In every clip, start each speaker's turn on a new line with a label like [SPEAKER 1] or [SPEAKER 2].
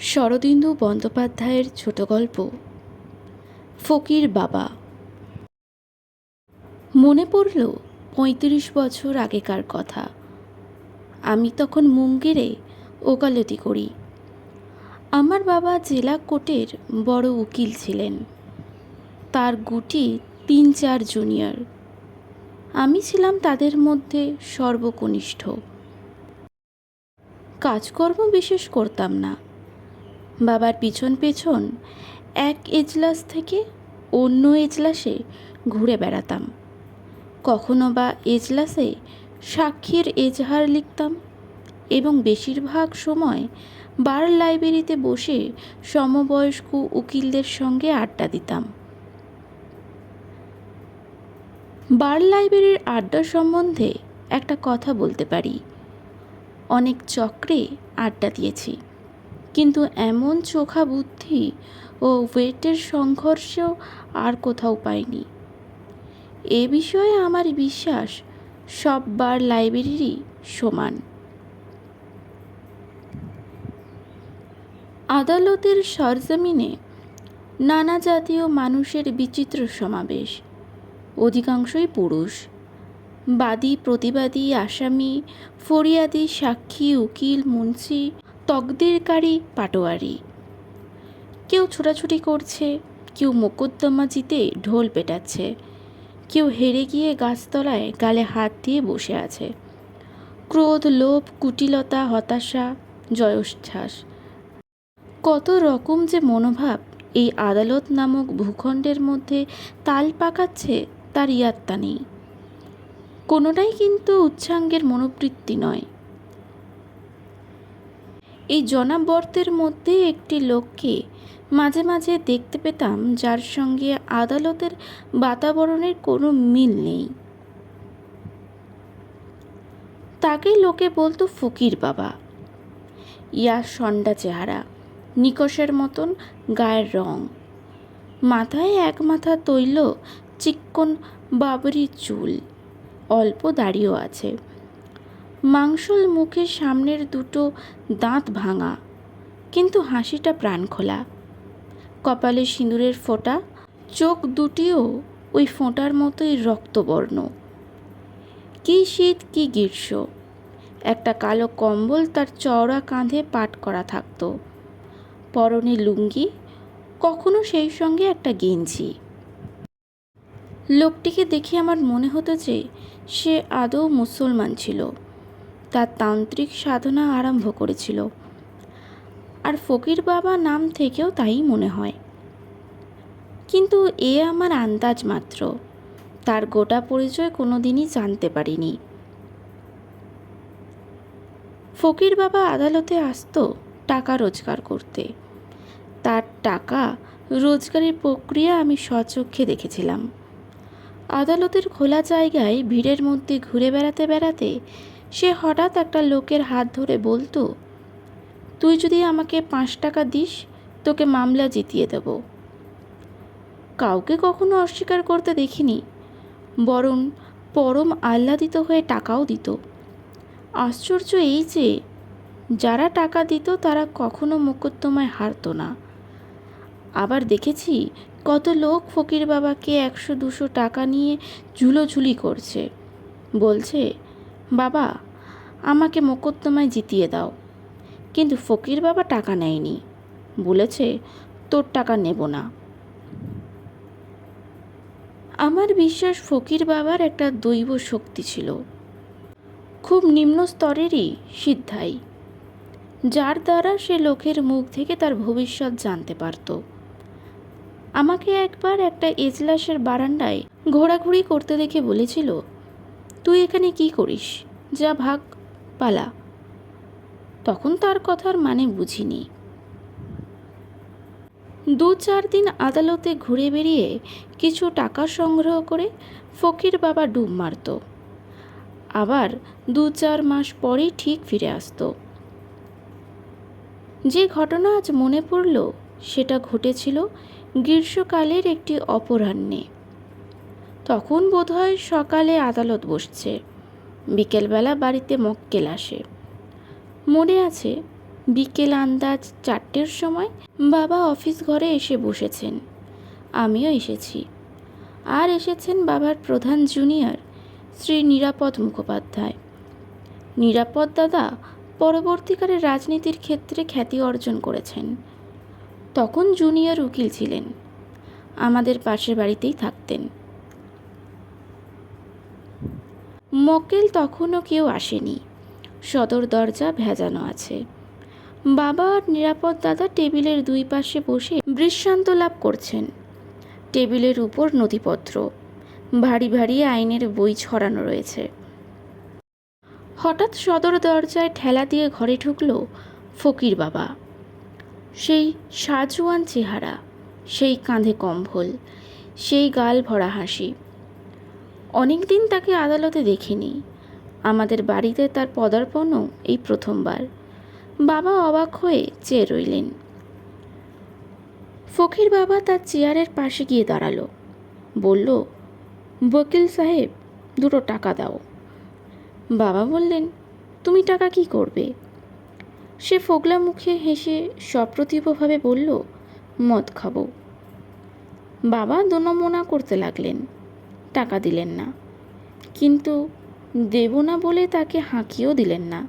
[SPEAKER 1] শরদিন্দু বন্দ্যোপাধ্যায়ের ছোট গল্প। ফকির বাবা। মনে পড়ল পঁয়ত্রিশ বছর আগেকার কথা। আমি তখন মুঙ্গেরে ওকালতি করি। আমার বাবা জেলা কোর্টের বড় উকিল ছিলেন। তার গুটি তিন চার জুনিয়র। আমি ছিলাম তাদের মধ্যে সর্বকনিষ্ঠ। কাজকর্ম বিশেষ করতাম না। বাবার পিছন পেছন এক এজলাস থেকে অন্য এজলাসে ঘুরে বেড়াতাম। কখনো বা এজলাসে সাক্ষীর এজহার লিখতাম এবং বেশিরভাগ সময় বার লাইব্রেরিতে বসে সমবয়স্ক উকিলদের সঙ্গে আড্ডা দিতাম। বার লাইব্রেরির আড্ডা সম্বন্ধে একটা কথা বলতে পারি। অনেক চক্রে আড্ডা দিয়েছি। কিন্তু এমন চোখা বুদ্ধি ও ওয়েটের সংঘর্ষ আর কোথাও পাইনি। এ বিষয়ে আমার বিশ্বাস সব বার সমান। আদালতের সরজমিনে নানা জাতীয় মানুষের বিচিত্র সমাবেশ। অধিকাংশই পুরুষ। বাদী, প্রতিবাদী, আসামি, ফরিয়াদি, সাক্ষী, উকিল, মুন্সি তকদিরকারী পাটোয়ারি। কেউ ছোটাছুটি করছে, কেউ মোকদ্দমা জিতে ঢোল পেটাচ্ছে, কেউ হেরে গিয়ে গাছতলায় গালে হাত দিয়ে বসে আছে। ক্রোধ, লোভ, কুটিলতা, হতাশা, জয়োচ্ছ্বাস। কত রকম যে মনোভাব এই আদালত নামক ভূখণ্ডের মধ্যে তাল পাকাচ্ছে তার ইয়াত্তা নেই। কোনোটাই কিন্তু উচ্ছাঙ্গের মনোবৃত্তি নয়। এই জনাবর্তের মধ্যে একটি লোককে মাঝে মাঝে দেখতে পেতাম, যার সঙ্গে আদালতের বাতাবরণের কোনো মিল নেই। তাকে লোকে বলতো ফকির বাবা। ইয়া সন্ডা চেহারা, নিকষের মতন গায়ের রং। মাথায় এক মাথা তৈল, চিক্কন বাবরি চুল, অল্প দাড়িও আছে। মাংসল মুখের সামনের দুটো দাঁত ভাঙা, কিন্তু হাসিটা প্রাণ খোলা। কপালে সিঁদুরের ফোঁটা, চোখ দুটিও ওই ফোঁটার মতোই রক্তবর্ণ। কি শীত, কি গ্রীষ্ম। একটা কালো কম্বল তার চওড়া কাঁধে পাট করা থাকতো। পরনে লুঙ্গি, কখনো সেই সঙ্গে একটা গেঞ্জি। লোকটিকে দেখে আমার মনে হতো যে সে আদৌ মুসলমান ছিল। তার তান্ত্রিক সাধনা আরম্ভ করেছিল। আর ফকির বাবা নাম থেকেও তাই মনে হয়। কিন্তু এ আমার আন্দাজ মাত্র। তার গোটা পরিচয় কোনো দিনই জানতে পারিনি। ফকির বাবা আদালতে আসতো টাকা রোজগার করতে। তার টাকা রোজগারের প্রক্রিয়া আমি স্বচক্ষে দেখেছিলাম। আদালতের খোলা জায়গায় ভিড়ের মধ্যে ঘুরে বেড়াতে বেড়াতে সে হঠাৎ একটা লোকের হাত ধরে বলতো, তুই যদি আমাকে পাঁচ টাকা দিস, তোকে মামলা জিতিয়ে দেব। কাউকে কখনো অস্বীকার করতে দেখিনি, বরং পরম আহ্লাদিত হয়ে টাকাও দিত। আশ্চর্য এই যে, যারা টাকা দিত তারা কখনো মোকদ্দমায় হারতো না। আবার দেখেছি কত লোক ফকির বাবাকে একশো দুশো টাকা নিয়ে ঝুলোঝুলি করছে। বলছে বাবা, আমাকে মোকদ্দমায় জিতিয়ে দাও। কিন্তু ফকির বাবা টাকা নেয়নি। বলেছে, তোর টাকা নেব না। আমার বিশ্বাস ফকির বাবার একটা দৈব শক্তি ছিল। খুব নিম্ন স্তরেরই সিদ্ধাই, যার দ্বারা সে লোকের মুখ থেকে তার ভবিষ্যৎ জানতে পারত। আমাকে একবার একটা এজলাসের বারান্দায় ঘোরাঘুরি করতে দেখে বলেছিল তুই এখানে কি করিস? যা ভাগ, পালা। তখন তার কথার মানে বুঝিনি। দু চার দিন আদালতে ঘুরে বেরিয়ে কিছু টাকা সংগ্রহ করে ফকির বাবা ডুব মারত। আবার দু চার মাস পরেই ঠিক ফিরে আসতো। যে ঘটনা আজ মনে পড়ল, সেটা ঘটেছিল গ্রীষ্মকালের একটি অপরাহ্নে। তখন বোধহয় সকালে আদালত বসছে। বিকেলবেলা বাড়িতে মক্কেল আসে। মনে আছে, বিকেল আন্দাজ চারটের সময় বাবা অফিস ঘরে এসে বসেছেন। আমিও এসেছি। আর এসেছেন বাবার প্রধান জুনিয়র, শ্রী নিরাপদ মুখোপাধ্যায়। নিরাপদ দাদা পরবর্তীকালে রাজনীতির ক্ষেত্রে খ্যাতি অর্জন করেছেন। তখন জুনিয়র উকিল ছিলেন। আমাদের পাশের বাড়িতেই থাকতেন। মক্কেল তখনও কেউ আসেনি। সদর দরজা ভেজানো আছে। বাবা আর নিরাপদ দাদা টেবিলের দুই পাশে বসে দৃষ্টান্ত লাভ করছেন। টেবিলের উপর নথিপত্র। ভারী ভারী আইনের বই ছড়ানো রয়েছে। হঠাৎ সদর দরজায় ঠেলা দিয়ে ঘরে ঢুকল ফকির বাবা। সেই সাজুয়ান চেহারা, সেই কাঁধে কম্বল, সেই গাল ভরা হাসি। অনেক দিন তাকে আদালতে দেখিনি। আমাদের বাড়িতে তার পদার্পণও এই প্রথমবার। বাবা অবাক হয়ে চেয়ে রইলেন। ফকির বাবা তার চেয়ারের পাশে গিয়ে দাঁড়াল। বলল, বকিল সাহেব, দুটো টাকা দাও। বাবা বললেন, তুমি টাকা কি করবে? সে ফোগলা মুখে হেসে সপ্রতিভভাবে বলল, মদ খাব। বাবা দোনমোনা করতে লাগলেন। টাকা দিলেন না। কিন্তু দেব না বলে তাকে হাঁকিও দিলেন না।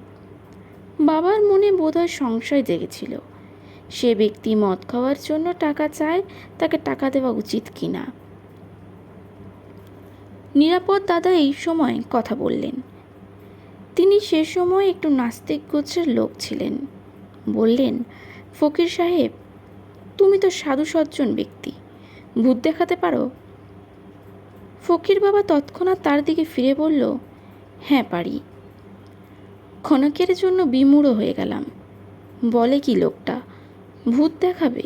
[SPEAKER 1] বাবার মনে বোধহয় সংশয় জেগেছিল। সে ব্যক্তি মদ খাওয়ার জন্য টাকা চায়, তাকে টাকা দেওয়া উচিত কি না? নিরাপদ দাদা এই সময় কথা বললেন। তিনি সে সময় একটু নাস্তিক গোত্রের লোক ছিলেন। বললেন, ফকির সাহেব, তুমি তো সাধু সজ্জন ব্যক্তি। ভূত দেখাতে পারো? ফকির বাবা তৎক্ষণাৎ তার দিকে ফিরে বলল হ্যাঁ পারি। ক্ষণকের জন্য বিমূঢ় হয়ে গেলাম। বলে কি লোকটা? ভূত দেখাবে?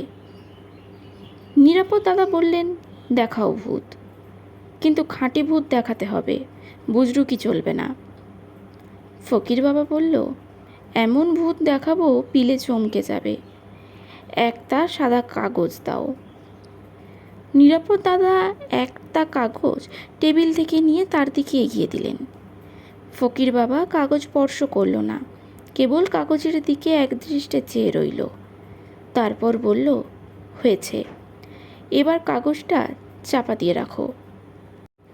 [SPEAKER 1] নিরাপদ দাদা বললেন, দেখাও ভূত। কিন্তু খাঁটি ভূত দেখাতে হবে বুজরু কি চলবে না। ফকির বাবা বলল, এমন ভূত দেখাবো পিলে চমকে যাবে। একটা সাদা কাগজ দাও। নিরাপদ দাদা একটা কাগজ টেবিল থেকে নিয়ে তার দিকে এগিয়ে দিলেন। ফকির বাবা কাগজ স্পর্শ করল না, কেবল কাগজের দিকে একদৃষ্টে চেয়ে রইল। তারপর বলল, হয়েছে। এবার কাগজটা চাপা দিয়ে রাখো।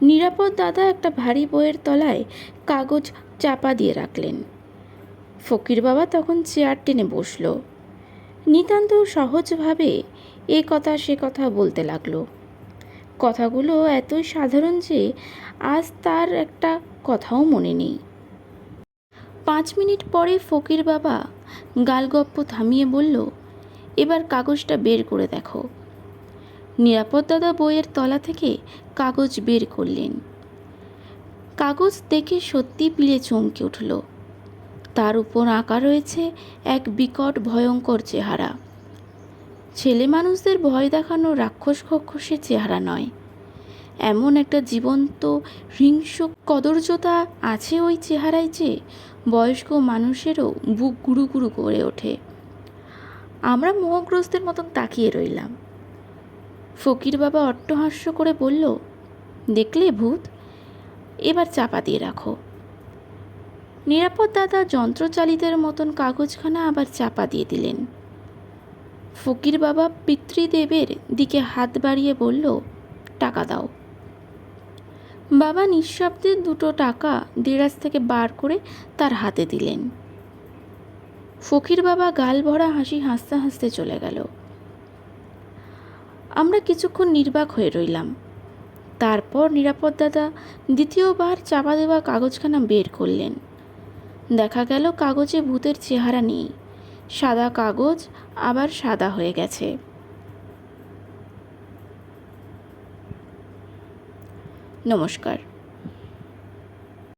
[SPEAKER 1] নিরাপদ দাদা একটা ভারী বইয়ের তলায় কাগজ চাপা দিয়ে রাখলেন। ফকির বাবা তখন চেয়ার টেনে বসল। নিতান্ত সহজভাবে এ কথা সে কথা বলতে লাগল। কথাগুলো এতই সাধারণ যে আজ তার একটা কথাও মনে নেই। পাঁচ মিনিট পরে ফকির বাবা গালগপ্প থামিয়ে বলল, এবার কাগজটা বের করে দেখো। নিরাপদ দাদা বইয়ের তলা থেকে কাগজ বের করলেন। কাগজ দেখে সত্যি পিলে চমকে উঠল। তার উপর আঁকা রয়েছে এক বিকট ভয়ঙ্কর চেহারা। ছেলে মানুষদের ভয় দেখানো রাক্ষস খক্ষসের চেহারা নয়। এমন একটা জীবন্ত হিংস্র কদর্যতা আছে ওই চেহারায় যে বয়স্ক মানুষেরও বুক গুরু গুরু করে ওঠে। আমরা মোহগ্রস্তের মতন তাকিয়ে রইলাম। ফকির বাবা অট্টহাস্য করে বলল, দেখলে ভূত? এবার চাপা দিয়ে রাখো। নিরাপদ দাদা যন্ত্রচালিতের মতন কাগজখানা আবার চাপা দিয়ে দিলেন। ফকির বাবা পিতৃদেবের দিকে হাত বাড়িয়ে বলল, টাকা দাও। বাবা নিঃশব্দে দুটো টাকা দেরাজ থেকে বার করে তার হাতে দিলেন। ফকির বাবা গাল ভরা হাসি হাসতে হাসতে চলে গেল। আমরা কিছুক্ষণ নির্বাক হয়ে রইলাম। তারপর নিরাপদ দাদা দ্বিতীয়বার চাপা দেওয়া কাগজখানা বের করলেন। দেখা গেল কাগজে ভূতের চেহারা নেই। সাদা কাগজ আবার সাদা হয়ে গেছে। নমস্কার।